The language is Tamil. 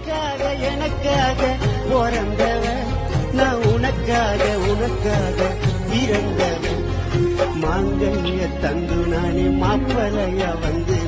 உனக்காக எனக்காக பிறந்தவன். நான் உனக்காக உனக்காக இறந்தவன். மாங்கல்ய தந்து நானே மாப்பிளைய வந்து